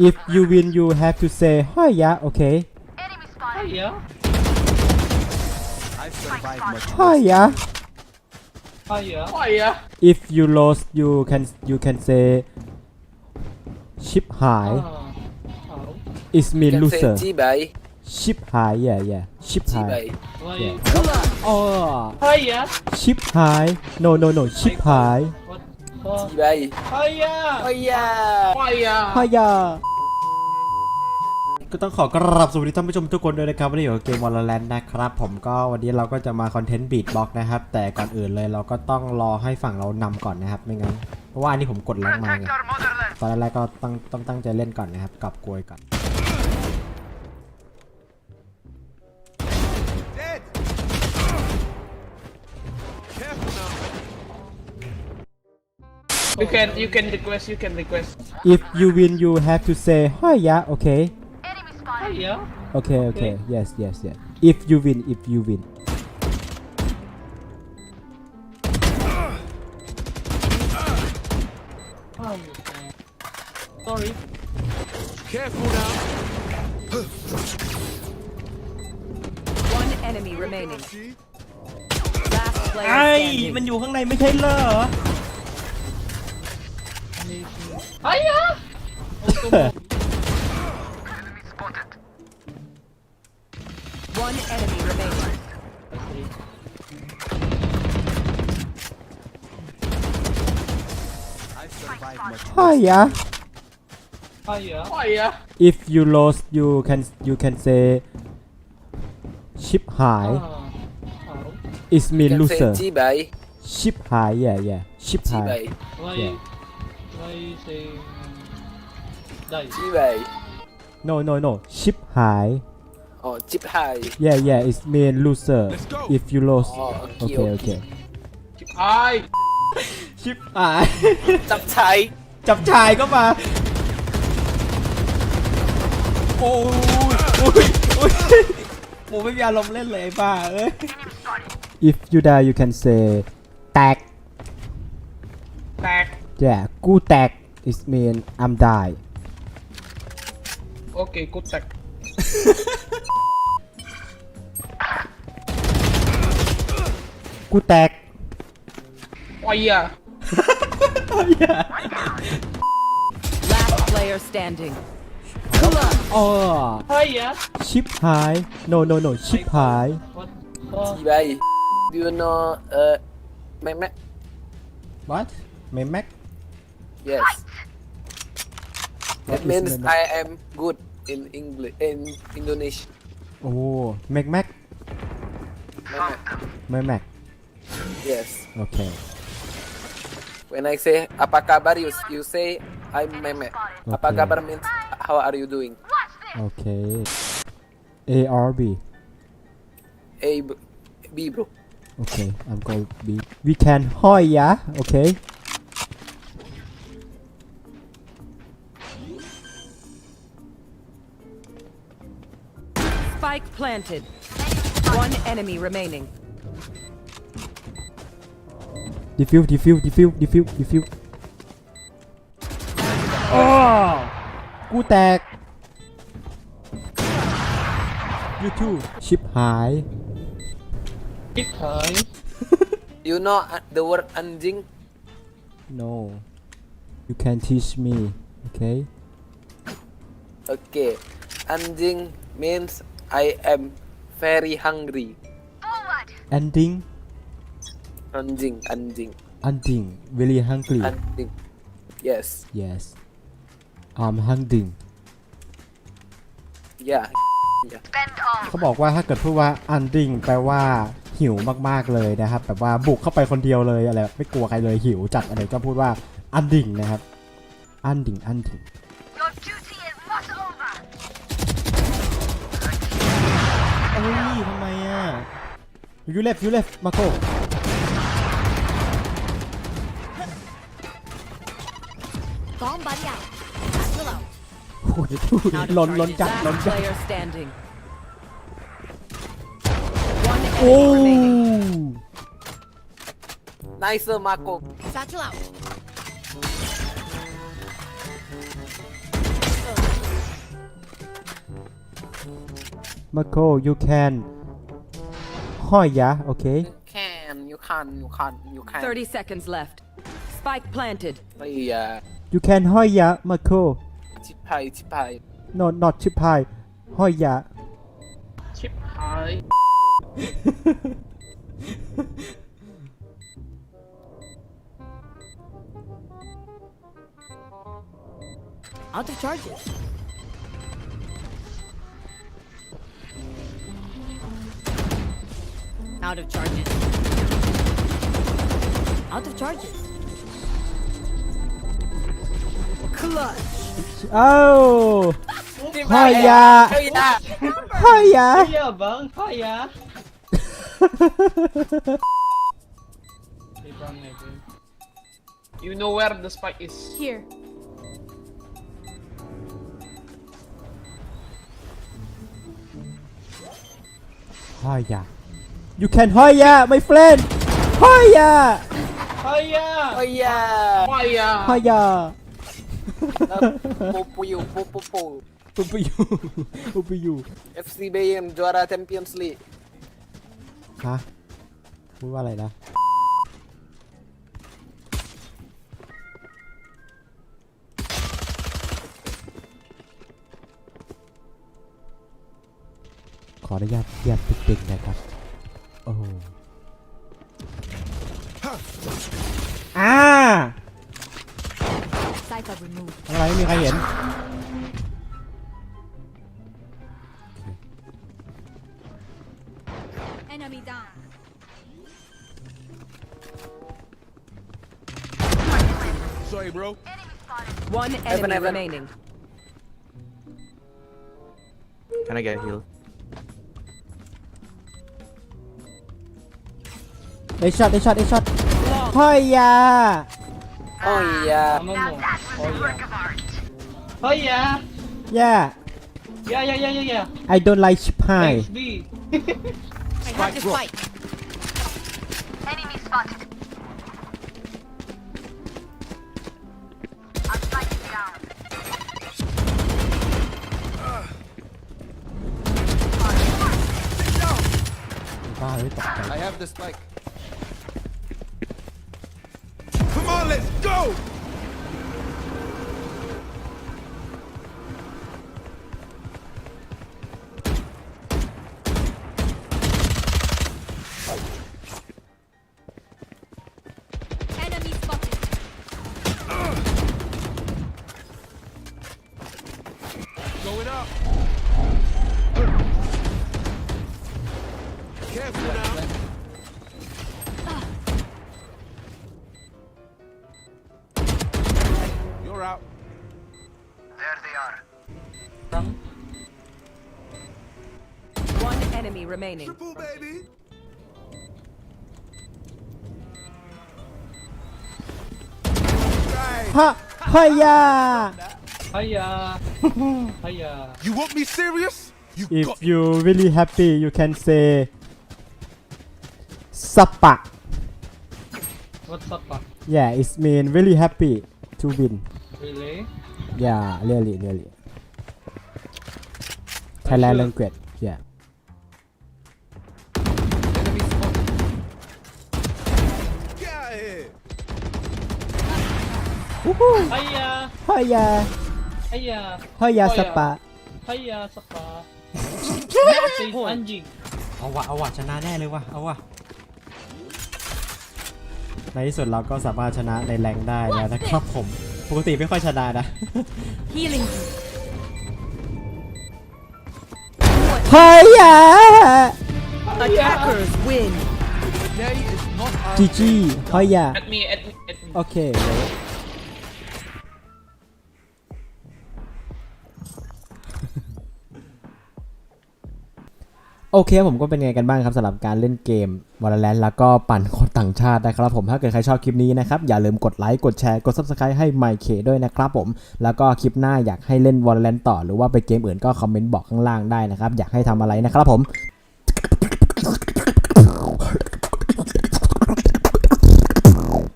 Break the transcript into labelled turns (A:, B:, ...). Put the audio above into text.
A: If you win, you have to say "Hiya," okay?
B: Hiya.
C: I've survived much worse.
A: Hiya.
B: Hiya. Hiya.
A: If you lost, you can you can say "Ship high."
B: Ah. How?
A: It's me loser.
D: say
A: Ship high, yeah, yeah. Ship high.
D: G-Bay.
B: Why?
A: Yeah. Oh,
B: Hiya.
A: ship high. No, no, no. Ship high.
B: What? What?
D: G-Bay.
B: Hiya.
D: Oh yeah.
B: Hiya.
A: Hiya ก็ต้องขอกราบสวัสดีท่านผู้ชมทุกคนด้วยนะครับวันนี้อยู่กับเกมวอลเลนนะครับ ผมก็วันนี้เราก็จะมาคอนเทนต์บีทบ็อกนะครับ แต่ก่อนอื่นเลยเราก็ต้องรอให้ฝั่งเรานำก่อนนะครับ ไม่งั้น เพราะว่าอันนี้ผมกดแรงมาไงตอนแรกๆก็ต้องต้องตั้งใจเล่นก่อนนะครับกลับกลวยก่อน
B: You can you can request you can request.
A: If you win you have to say Hiya okay
B: Hiya.
A: okay okay yes yes yes If you win if you win
B: Oh. Sorry.
C: Careful now.
E: One enemy remaining.
C: G.
E: Last player
A: ไอ้
E: standing.
A: มันอยู่ข้างในไม่ใช่เหรอ
B: Hiya.
E: One enemy remaining.
C: I've survived much.
A: Hiya
B: Hiya. Hiya.
A: If you lost you can you can say Ship high
B: Ah. How?
A: It's me
D: Can
A: loser
D: say G-Bay.
A: Ship high yeah yeah Ship high
D: ไม่
A: ซ็
B: งได้
D: จีเว่ย
A: no no no ชิป
D: หาย อ๋อจิหาย
A: yeah yeah it's mean loser if you
D: lose okay
A: okay
D: ค
A: เค โอ
D: เค
F: ไอ้
A: ชิปหาย
D: จับชาย
A: จับชายก็มา โอ้ยโอ้ยโอ้ยโอ้ยไม่มีอารมณ์เล่นเลยไอ้บ้าเอ้ย if you die you can say แตกแตก Yeah, Gutek is mean I'm die.
B: Okay, Gutek.
A: Gutek. Oh yeah. oh
B: yeah.
E: Last player standing.
A: Oh. Oh yeah. Ship high. No no no. Ship high.
B: What?
D: Gì? Do you know uh,
A: What?
D: Yes.
A: What
D: That
A: is
D: means
A: Mac Mac?
D: I am good in English in Indonesian.
A: โอ้แม็กแม็ก
D: Mac Mac.
A: ไม่แม็ก
D: Yes.
A: โอเค
D: When I say apa kabar, you you say I'm Meme. Apa
A: Okay.
D: kabar means how are you doing?
A: โอเค A or B
D: A b- B bro.
A: Okay, I'm going B. We can Hoya, okay?
E: planted. One enemy remaining.
A: Defuse, defuse, defuse, defuse, defuse. โอ้กูแตก You too ชิปหาย
B: Big hi.
D: You know uh, the word anjing?
A: No You can teach me okay
D: Okay. Anjing means I am very hungry.
A: Ending
D: Anjing, anjing,
A: Ending Very hungry
D: anjing. Yes.
A: Yes I'm hungry
D: Yeah. Yeah.
A: เขาบอกว่าถ้าเกิดพูดว่า ending แปลว่าหิวมากๆเลยนะครับแบบว่าบุกเข้าไปคนเดียวเลยอะไรแบบไม่กลัวใครเลยหิวจัดอะไรก็พูดว่า ending นะครับ ending ending You left, you left, Marco.
G: Bomb buddy out. Willow.
A: โอ้ยดูหล่นหล่นจัดหล่น
E: player standing. One enemy oh.
D: remaining. Marco.
G: Satchel out.
A: Marco you can Hoi yeah, okay. You
D: can, you can, you can, you can.
E: 30 seconds left. Spike planted.
D: Yeah. Uh,
A: you can hoi hoya, Marco.
D: Chip high, chip high.
A: No, not
B: chip high. Hoya. Chip high.
G: Out of charges. Out of charges. Out of charges. Clutch.
A: Oh.
B: Kaya. Kaya. Kaya bang? Kaya. You know where the spike is.
G: Here.
A: Kaya. You can ห้อยยะ my friend ห้อยยะ
B: Kaya!
D: เฮ้ยอะ
B: Kaya!
A: ห้อยยะ
D: ปูปูอยู่ปูปูปู
A: ปุ๊บไปอยู่ปุ๊บไปอยู่
D: FC Bayern juara Champions League
A: ฮะพูดว่าอะไรนะ ขออนุญาตเหยียบติ๊กๆนะครับโอ้โหอ่า
G: Cypher removed.
A: อะไรไม่มีใครเห็น
G: Enemy down.
C: Sorry, bro.
E: One enemy
D: Heaven, heaven.
E: remaining.
H: Can I get healed?
A: ไอช็อตไอช็อตไอช็อตห้อยยา
D: เฮ้ยอ่ะ
B: Tama mo. Kaya. Kaya!
A: ย่า
B: Yeah, yeah, yeah, yeah, yeah.
A: I don't like ชิบหาย
B: Thanks, B.
G: I got the spike.
A: Ba, ơi, tọt chạy.
C: I have the spike. Careful now. You're out. There they are.
E: One enemy remaining.
C: Triple baby.
A: Ha! Hiya!
B: Hiya! Hiya!
C: You want me serious? You
A: if you're really happy, you can say สปะ
B: What's up, ah?
A: Yeah it mean really happy to win
B: Really?
A: Yeah really really Thailand
B: sure?
A: language Yeah
C: enemy spotted. Get out of here.
B: Kaya!
A: ห้อยยา
B: Kaya!
A: ห้อยยาสปะ
B: Kaya sa pa. Safe anjing.
A: เอาวะเอาวะชนะแน่เลยวะเอาวะ ในที่สุดเราก็สามารถชนะในแรงได้แล้วนะครับผม ปกติไม่ค่อยชนะนะ
G: Healing.
A: ห้อยยา
E: Attackers win.
C: Today is not our
A: จีจีห้อยยา
B: At me, at me, at me.
A: โอเคโอเคผมก็เป็นไงกันบ้างครับสำหรับการเล่นเกม Valorant แล้วก็ปั่นคน ต่างชาตินะครับผมถ้าเกิดใครชอบคลิปนี้นะครับอย่าลืมกดไลค์กดแชร์กด Subscribe ให้ไมเคด้วยนะครับผมแล้วก็คลิปหน้าอยากให้เล่นวอลเลนต่อ หรือว่าไปเกมอื่นก็คอมเมนต์บอกข้างล่างได้นะครับอยากให้ทำอะไรนะครับผม